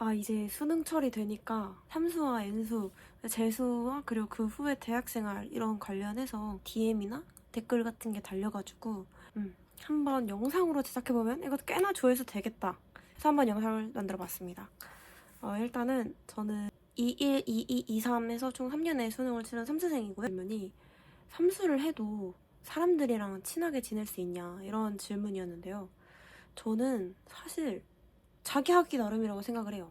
아 이제 수능철이 되니까 삼수와 N수, 재수와 그리고 그 후에 대학생활 이런 관련해서 DM이나 댓글 같은 게 달려가지고 음, 한번 영상으로 제작해보면 이것도 꽤나 조회수 되겠다. 그래서 한번 영상을 만들어봤습니다. 어, 일단은 저는 21, 22, 23에서 총 3년의 수능을 치른 삼수생이고요. 질문이 삼수를 해도 사람들이랑 친하게 지낼 수 있냐 이런 질문이었는데요. 저는 사실 자기 하기 나름이라고 생각을 해요.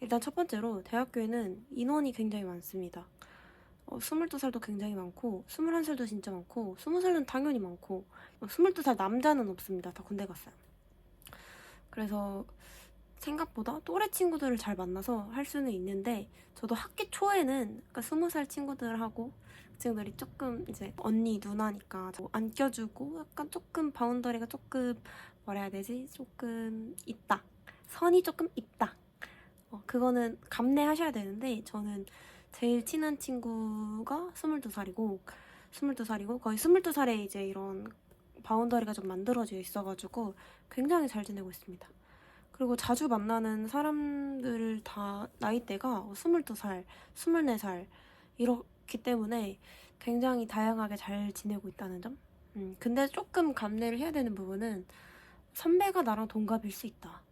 일단 첫 번째로 대학교에는 인원이 굉장히 많습니다. 어, 22살도 굉장히 많고 21살도 진짜 많고 20살은 당연히 많고 어, 22살 남자는 없습니다. 다 군대 갔어요. 그래서 생각보다 또래 친구들을 잘 만나서 할 수는 있는데 저도 학기 초에는 그러니까 20살 친구들하고 그 친구들이 조금 이제 언니 누나니까 뭐안 껴주고 약간 조금 바운더리가 조금 뭐라 해야 되지? 조금 있다. 선이 조금 있다. 어, 그거는 감내하셔야 되는데 저는 제일 친한 친구가 22살이고 22살이고 거의 22살에 이제 이런 바운더리가 좀 만들어져 있어가지고 굉장히 잘 지내고 있습니다. 그리고 자주 만나는 사람들 다 나이대가 22살, 24살 이렇기 때문에 굉장히 다양하게 잘 지내고 있다는 점. 음, 근데 조금 감내를 해야 되는 부분은 선배가 나랑 동갑일 수 있다.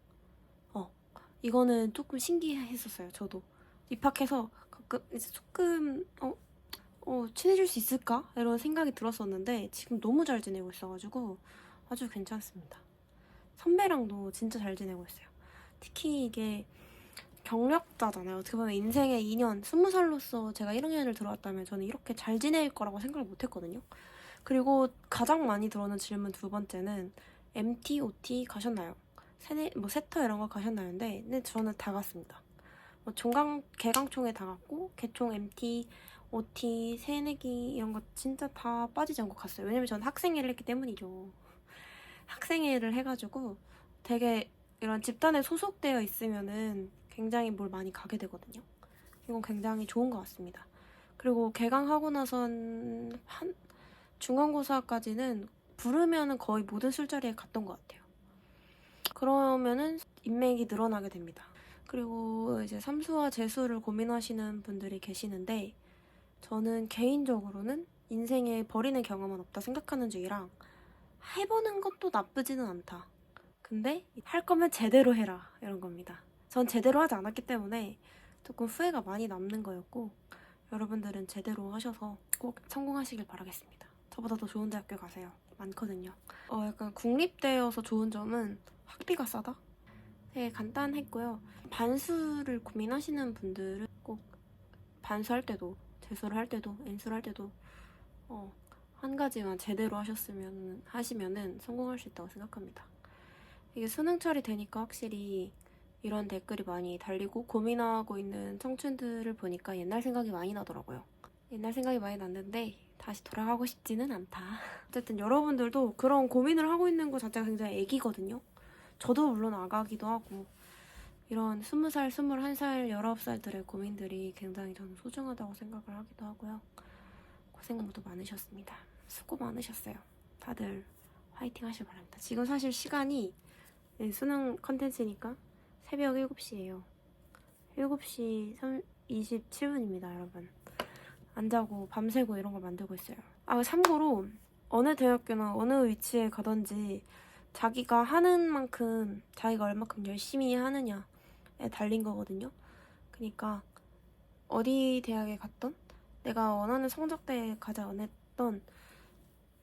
어, 이거는 조금 신기했었어요. 저도 입학해서 가끔 이제 조금 어, 어 친해질 수 있을까 이런 생각이 들었었는데 지금 너무 잘 지내고 있어가지고 아주 괜찮습니다. 선배랑도 진짜 잘 지내고 있어요. 특히 이게 경력자잖아요. 어떻게 보면 인생의 2년, 20살로서 제가 1학년을 들어왔다면 저는 이렇게 잘 지낼 거라고 생각을 못 했거든요. 그리고 가장 많이 들어오는 질문 두 번째는 MT, OT 가셨나요? 세네, 뭐 세터 이런 거 가셨나요?인데 근데 저는 다 갔습니다. 뭐 종강, 개강총회 다 갔고 개총 MT, OT, 새내기 이런 거 진짜 다 빠지지 않고 갔어요. 왜냐면 저는 학생회를 했기 때문이죠. 학생회를 해가지고 되게 이런 집단에 소속되어 있으면은 굉장히 뭘 많이 가게 되거든요. 이건 굉장히 좋은 것 같습니다. 그리고 개강하고 나선 한 중간고사까지는 부르면은 거의 모든 술자리에 갔던 것 같아요. 그러면은 인맥이 늘어나게 됩니다. 그리고 이제 삼수와 재수를 고민하시는 분들이 계시는데 저는 개인적으로는 인생에 버리는 경험은 없다 생각하는 중이랑 해보는 것도 나쁘지는 않다. 근데 할 거면 제대로 해라 이런 겁니다. 전 제대로 하지 않았기 때문에 조금 후회가 많이 남는 거였고 여러분들은 제대로 하셔서 꼭 성공하시길 바라겠습니다. 저보다 더 좋은 대학교 가세요. 많거든요. 어, 약간 국립대여서 좋은 점은 학비가 싸다? 되게 간단했고요. 반수를 고민하시는 분들은 꼭 반수할 때도, 재수를 할 때도, N수를 할 때도 어, 한 가지만 제대로 하셨으면 하시면은 성공할 수 있다고 생각합니다. 이게 수능철이 되니까 확실히 이런 댓글이 많이 달리고 고민하고 있는 청춘들을 보니까 옛날 생각이 많이 나더라고요. 옛날 생각이 많이 났는데 다시 돌아가고 싶지는 않다. 어쨌든 여러분들도 그런 고민을 하고 있는 것 자체가 굉장히 애기거든요. 저도 물론 아가기도 하고 이런 20살, 21살, 19살들의 고민들이 굉장히 저는 소중하다고 생각을 하기도 하고요. 고생 모두 많으셨습니다. 수고 많으셨어요. 다들 화이팅 하시길 바랍니다. 지금 사실 시간이 네, 수능 컨텐츠니까 새벽 7시예요. 7시 27분입니다, 여러분. 안 자고 밤새고 이런 걸 만들고 있어요. 아, 참고로 어느 대학교나 어느 위치에 가든지 자기가 하는 만큼 자기가 얼마큼 열심히 하느냐에 달린 거거든요. 그러니까 어디 대학에 갔던 내가 원하는 성적대에 가지 않았던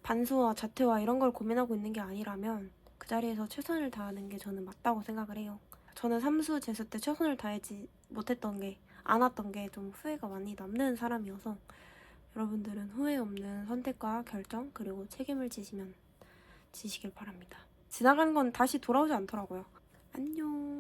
반수와 자퇴와 이런 걸 고민하고 있는 게 아니라면 그 자리에서 최선을 다하는 게 저는 맞다고 생각을 해요. 저는 삼수 재수 때 최선을 다하지 못했던 게 안 왔던 게 좀 후회가 많이 남는 사람이어서 여러분들은 후회 없는 선택과 결정 그리고 책임을 지시면 지시길 바랍니다. 지나가는 건 다시 돌아오지 않더라고요. 안녕.